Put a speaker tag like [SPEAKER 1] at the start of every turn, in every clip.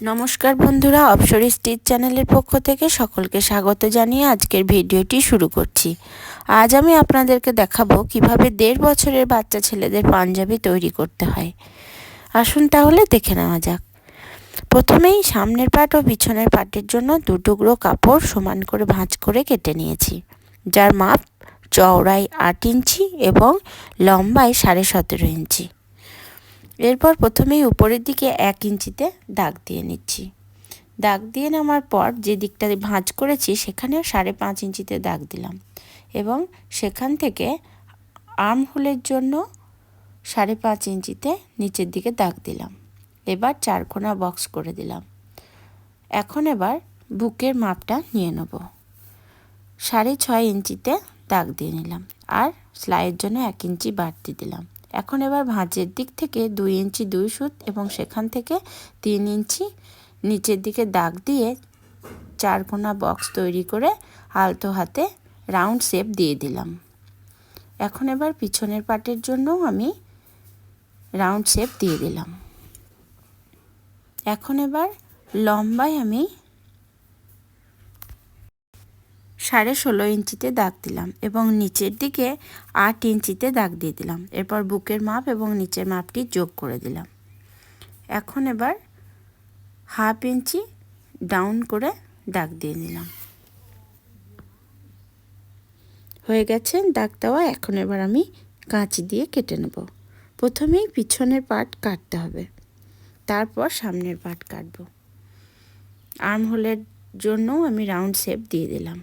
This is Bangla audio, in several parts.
[SPEAKER 1] নমস্কার বন্ধুরা, অপসরি স্টিচ চ্যানেলের পক্ষ থেকে সকলকে স্বাগত জানিয়ে আজকের ভিডিওটি শুরু করছি। আজ আমি আপনাদেরকে দেখাবো কীভাবে দেড় বছরের বাচ্চা ছেলেদের পাঞ্জাবি তৈরি করতে হয়। আসুন তাহলে দেখে নেওয়া যাক। প্রথমেই সামনের পাট ও পিছনের পাটের জন্য দু টুকরো কাপড় সমান করে ভাঁজ করে কেটে নিয়েছি, যার মাপ চওড়ায় আট ইঞ্চি এবং লম্বায় সাড়ে সতেরো ইঞ্চি। এরপর প্রথমেই উপরের দিকে এক ইঞ্চিতে দাগ দিয়ে নিচ্ছি। দাগ দিয়ে নেওয়ার পর যে দিকটা ভাঁজ করেছি, সেখানেও সাড়ে পাঁচ ইঞ্চিতে দাগ দিলাম এবং সেখান থেকে আর্ম হোলের জন্য সাড়ে পাঁচ ইঞ্চিতে নিচের দিকে দাগ দিলাম। এবার চারকোনা বক্স করে দিলাম। এখন এবার বুকের মাপটা নিয়ে নেব। সাড়ে ছয় ইঞ্চিতে দাগ দিয়ে নিলাম আর সেলাইয়ের জন্য এক ইঞ্চি বাড়তি দিলাম। এখন এবার ভাঁজের দিক থেকে দুই ইঞ্চি দুই সুত এবং সেখান থেকে তিন ইঞ্চি নিচের দিকে দাগ দিয়ে চার কোনা বক্স তৈরি করে আলতো হাতে রাউন্ড শেপ দিয়ে দিলাম। এখন এবার পিছনের পাটের জন্য আমি রাউন্ড শেপ দিয়ে দিলাম। এখন এবার লম্বায় আমি সাড়ে ষোলো ইঞ্চিতে দাগ দিলাম এবং নিচের দিকে আট ইঞ্চিতে দাগ দিয়ে দিলাম। এরপর বুকের মাপ এবং নিচের মাপটি যোগ করে দিলাম। এখন এবার হাফ ইঞ্চি ডাউন করে দাগ দিয়ে নিলাম। হয়ে গেছে দাগ দেওয়া। এখন এবার আমি কাঁচি দিয়ে কেটে নেব। প্রথমেই পিছনের পার্ট কাটতে হবে। তারপর সামনের পার্ট কাটবো। আর্ম হোলের জন্য আমি রাউন্ড শেপ দিয়ে দিলাম।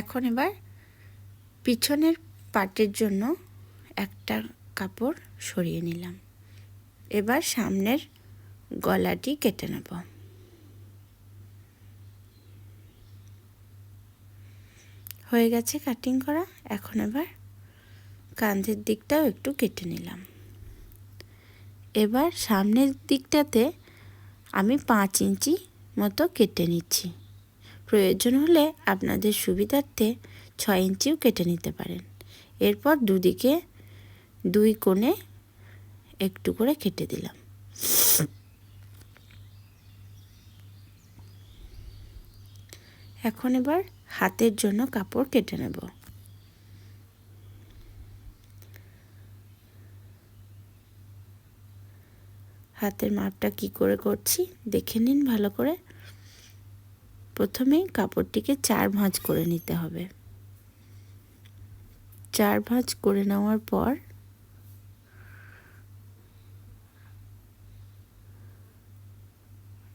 [SPEAKER 1] এখন এবার পিছনের পাটের জন্য একটা কাপড় সরিয়ে নিলাম। এবার সামনের গলাটি কেটে নেব। হয়ে গেছে কাটিং করা। এখন এবার কাঁধের দিকটাও একটু কেটে নিলাম। এবার সামনের দিকটাতে আমি পাঁচ ইঞ্চি মতো কেটে নিচ্ছি। প্রয়োজন হলে আপনাদের সুবিধার্থে ছয় ইঞ্চিও কেটে নিতে পারেন। এরপর দুদিকে দুই কোণে একটু করে কেটে দিলাম। এখন এবার হাতের জন্য কাপড় কেটে নেব। হাতের মাপটা কি করে করছি দেখে নিন ভালো করে। প্রথমেই কাপড়টিকে চার ভাঁজ করে নিতে হবে। চার ভাঁজ করে নেওয়ার পর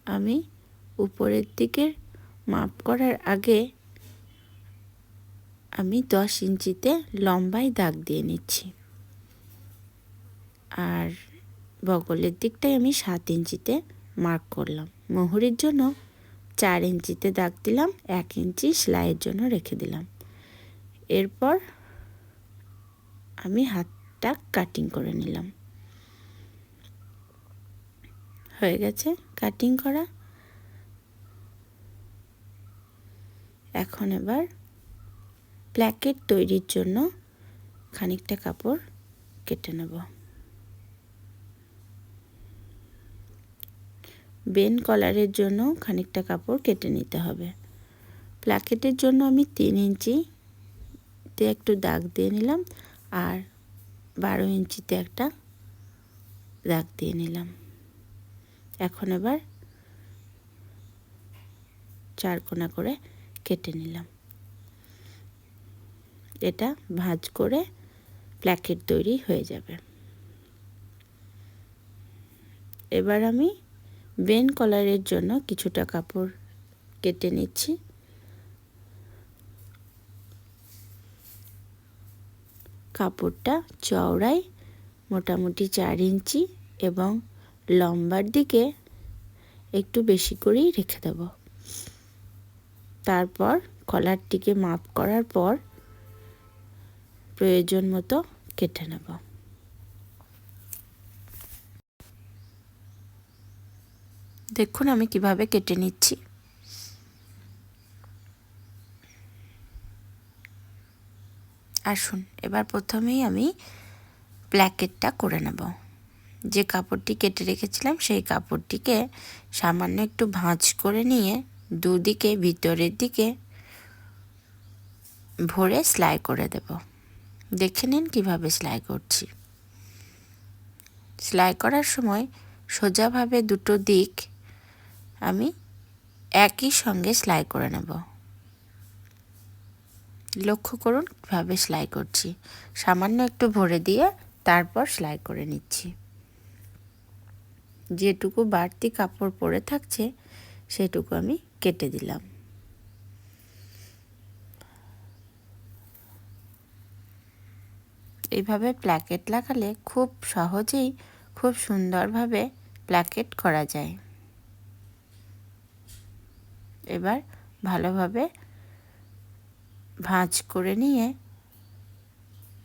[SPEAKER 1] আমি উপরের দিকের মাপ করার আগে আমি দশ ইঞ্চিতে লম্বায় দাগ দিয়ে নিচ্ছি। আর বগলের দিকটাই আমি সাত ইঞ্চিতে মার্ক করলাম। মোহরের জন্য চার ইঞ্চিতে দাগ দিলাম, এক ইঞ্চি সেলাইয়ের জন্য রেখে দিলাম। এরপর আমি হাতটা কাটিং করে নিলাম। হয়ে গেছে কাটিং করা। এখন এবার প্ল্যাকেট তৈরির জন্য খানিকটা কাপড় কেটে নেব। বেন কলারের জন্য খানিকটা কাপড় কেটে নিতে হবে। প্ল্যাকেটের জন্য আমি তিন ইঞ্চিতে একটু দাগ দিয়ে নিলাম আর বারো ইঞ্চিতে একটা দাগ দিয়ে নিলাম। এখন এবার চার কোনা করে কেটে নিলাম। এটা ভাঁজ করে প্ল্যাকেট তৈরি হয়ে যাবে। এবার আমি বেন কলারের জন্য কিছুটা কাপড় কেটে নিচ্ছি। কাপড়টা চওড়ায় মোটামুটি চার ইঞ্চি এবং লম্বার দিকে একটু বেশি করেই রেখে দেব। তারপর কলারটিকে মাপ করার পর প্রয়োজন মতো কেটে নেব। দেখুন আমি কীভাবে কেটে নিচ্ছি। আসুন, এবার প্রথমেই আমি প্ল্যাকেটটা করে নেব। যে কাপড়টি কেটে রেখেছিলাম, সেই কাপড়টিকে সামান্য একটু ভাঁজ করে নিয়ে দুদিকে, ভিতরের দিকে ভরে সেলাই করে দেব। দেখে নিন কীভাবে সেলাই করছি। সেলাই করার সময় সোজাভাবে দুটো দিক আমি একই সঙ্গে সেলাই করে নেব। লক্ষ্য করুন কীভাবে সেলাই করছি। সামান্য একটু ভরে দিয়ে তারপর সেলাই করে নিচ্ছি। যেটুকু বাড়তি কাপড় পরে থাকছে, সেটুকু আমি কেটে দিলাম। এইভাবে প্ল্যাকেট লাগালে খুব সহজেই, খুব সুন্দরভাবে প্ল্যাকেট করা যায়। এবার ভালোভাবে ভাঁজ করে নিয়ে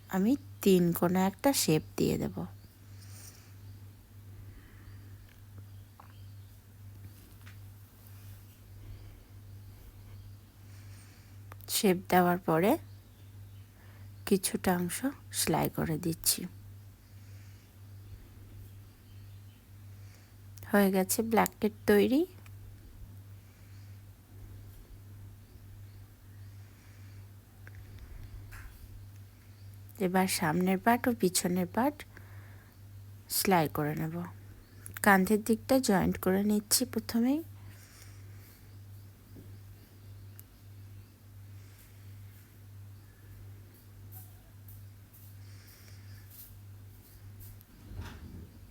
[SPEAKER 1] আমি তিন কোনা একটা শেপ দিয়ে দেব। শেপ দেওয়ার পরে কিছুটা অংশ সেলাই করে দিচ্ছি। হয়ে গেছে ব্ল্যাকেট তৈরি। এবার সামনের পাট ও পিছনের পাট সেলাই করে নেব। কাঁধের দিকটা জয়েন্ট করে নিচ্ছি প্রথমেই।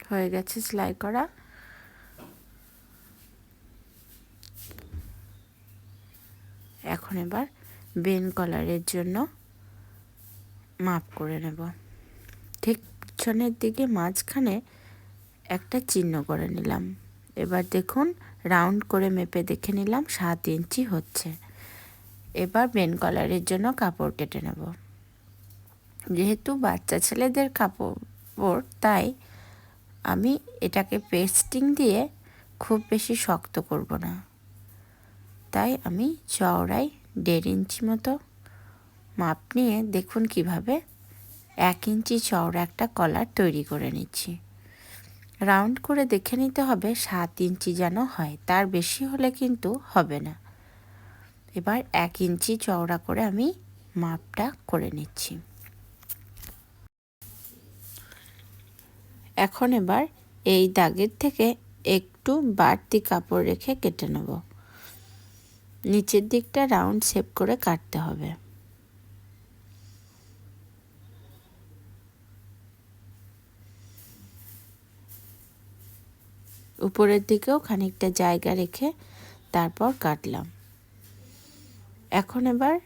[SPEAKER 1] হয়ে গেছে সেলাই করা। এখন এবার বেন কলারের জন্য মাপ করে নেব। ঠিক পিছনের দিকে মাঝখানে একটা চিহ্ন করে নিলাম। এবার দেখুন, রাউন্ড করে মেপে দেখে নিলাম সাত ইঞ্চি হচ্ছে। এবার বেন কলারের জন্য কাপড় কেটে নেব। যেহেতু বাচ্চা ছেলেদের কাপড়, তাই আমি এটাকে পেস্টিং দিয়ে খুব বেশি শক্ত করব না। তাই আমি চওড়াই দেড় ইঞ্চি মতো মাপ নিয়ে দেখুন কীভাবে এক ইঞ্চি চওড়া একটা কলার তৈরি করে নিচ্ছি। রাউন্ড করে দেখে নিতে হবে সাত ইঞ্চি যেন হয়, তার বেশি হলে কিন্তু হবে না। এবার এক ইঞ্চি চওড়া করে আমি মাপটা করে নিচ্ছি। এখন এবার এই দাগের থেকে একটু বাড়তি কাপড় রেখে কেটে নেব। নিচের দিকটা রাউন্ড শেপ করে কাটতে হবে। উপরের দিকেও খানিকটা জায়গা রেখে তারপর কাটলাম। এখন এবার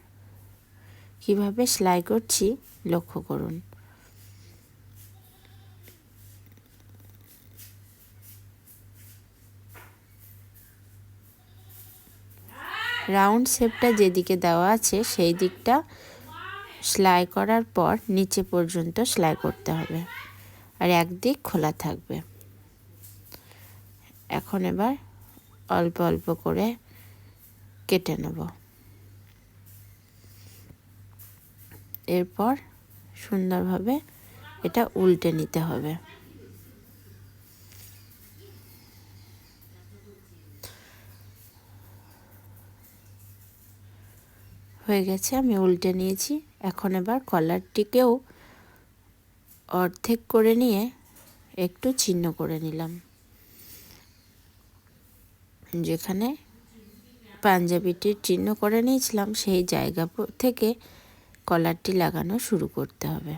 [SPEAKER 1] কীভাবে সেলাই করছি লক্ষ্য করুন। রাউন্ড শেপটা যেদিকে দেওয়া আছে সেই দিকটা সেলাই করার পর নিচে পর্যন্ত সেলাই করতে হবে। আর একদিক খোলা থাকবে। এখন এবার অল্প অল্প করে কেটে নেব। এরপর সুন্দরভাবে এটা উল্টে নিতে হবে। হয়ে গেছে, আমি উল্টে নিয়েছি। এখন এবার কলারটিকেও অর্ধেক করে নিয়ে একটু চিহ্ন করে নিলাম। যেখানে পাঞ্জাবিটির চিহ্ন করে নিয়েছিলাম, সেই জায়গা থেকে কলারটি লাগানো শুরু করতে হবে।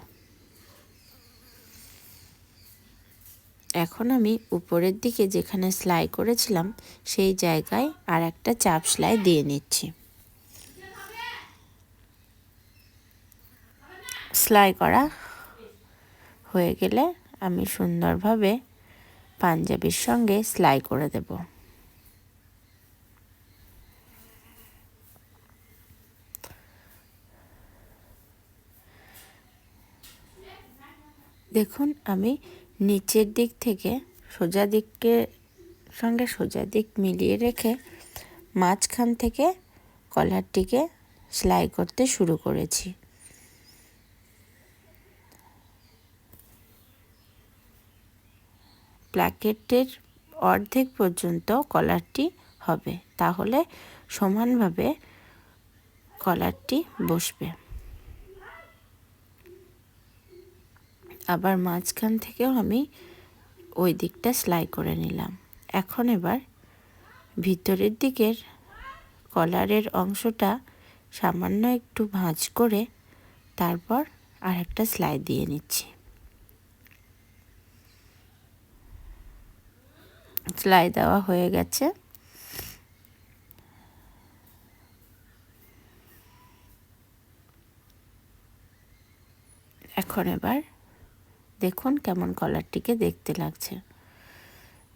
[SPEAKER 1] এখন আমি উপরের দিকে যেখানে সেলাই করেছিলাম, সেই জায়গায় আর একটা চাপ সেলাই দিয়ে নিচ্ছি। সেলাই করা হয়ে গেলে আমি সুন্দরভাবে পাঞ্জাবির সঙ্গে সেলাই করে দেব। দেখুন, আমি নিচের দিক থেকে সোজা দিককে, সঙ্গে সোজা দিক মিলিয়ে রেখে মাঝখান থেকে কলারটিকে সেলাই করতে শুরু করেছি। প্ল্যাকেটের অর্ধেক পর্যন্ত কলারটি হবে, তাহলে সমানভাবে কলারটি বসবে। আবার মাঝখান থেকেও আমি ওই দিকটা সেলাই করে নিলাম। এখন এবার ভিতরের দিকের কলারের অংশটা সামান্য একটু ভাঁজ করে তারপর আর একটা সেলাই দিয়ে নিচ্ছি। সেলাই দেওয়া হয়ে গেছে। এখন এবার দেখুন কেমন কলারটিকে দেখতে লাগছে।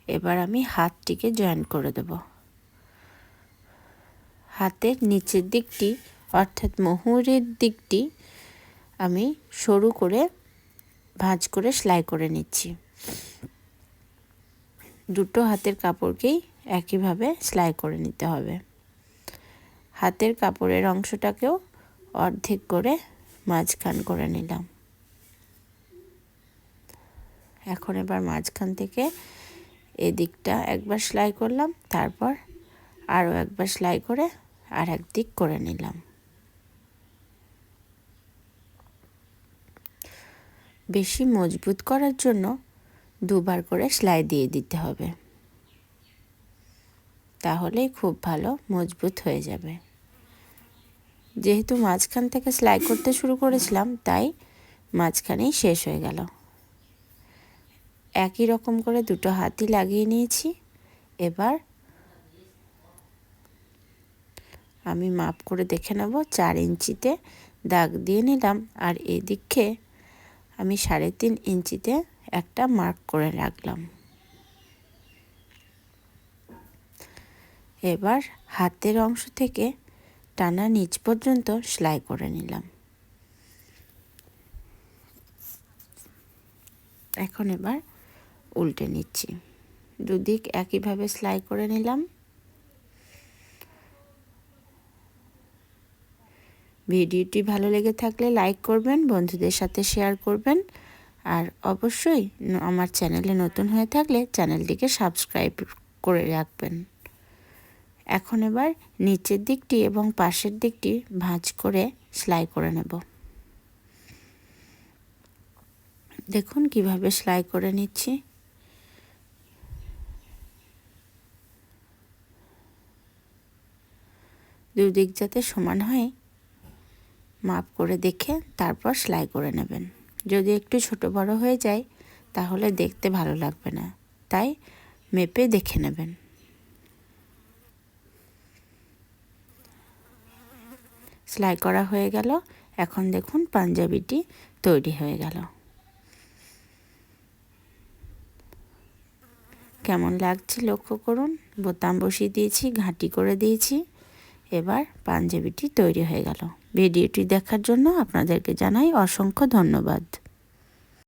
[SPEAKER 1] এবার আমি হাতটিকে জয়েন করে দেব। হাতের নিচের দিকটি অর্থাৎ মোহরের দিকটি আমি সরু করে ভাঁজ করে সেলাই করে নিচ্ছি। দুটো হাতের কাপড়কেই একইভাবে সেলাই করে নিতে হবে। হাতের কাপড়ের অংশটাকেও অর্ধেক করে মাঝখান করে নিলাম। এখন এবার মাঝখান থেকে এদিকটা একবার সেলাই করলাম, তারপর আরও একবার সেলাই করে আর এক দিক করে নিলাম। বেশি মজবুত করার জন্য দুবার করে সেলাই দিয়ে দিতে হবে। তাহলেই খুব ভালো মজবুত হয়ে যাবে। যেহেতু মাঝখান থেকে সেলাই করতে শুরু করেছিলাম, তাই মাঝখানেই শেষ হয়ে গেল। একই রকম করে দুটো হাতই লাগিয়ে নিয়েছি। এবার আমি মাপ করে দেখে নেব, চার ইঞ্চিতে দাগ দিয়ে নিলাম। আর এদিকে আমি সাড়ে তিন ইঞ্চিতে একটা মার্ক করে রাখলাম। এবার হাতের অংশ থেকে টানা নিচ পর্যন্ত সেলাই করে নিলাম। এখন এবার উল্টে নিচ্ছি। দুদিক একইভাবে সেলাই করে নিলাম। ভিডিওটি ভালো লেগে থাকলে লাইক করবেন, বন্ধুদের সাথে শেয়ার করবেন। আর অবশ্যই আমার চ্যানেলে নতুন হয়ে থাকলে চ্যানেলটিকে সাবস্ক্রাইব করে রাখবেন। এখন এবার নিচের দিকটি এবং পাশের দিকটি ভাঁজ করে সেলাই করে নেব। দেখুন কীভাবে সেলাই করে নিচ্ছি। দুদিক যাতে সমান হয়, মাপ করে দেখে তারপর সেলাই করে নেবেন। যদি একটু ছোট বড় হয়ে যায়, তাহলে দেখতে ভালো লাগবে না। তাই মেপে দেখে নেবেন। সেলাই করা হয়ে গেল। এখন দেখুন পাঞ্জাবিটি তৈরি হয়ে গেল। কেমন লাগছে লক্ষ্য করুন। বোতাম বসিয়ে দিয়েছি, ঘাঁটি করে দিয়েছি। এবার পাঞ্জাবিটি তৈরি হয়ে গেল। ভিডিওটি দেখার জন্য আপনাদেরকে জানাই অসংখ্য ধন্যবাদ।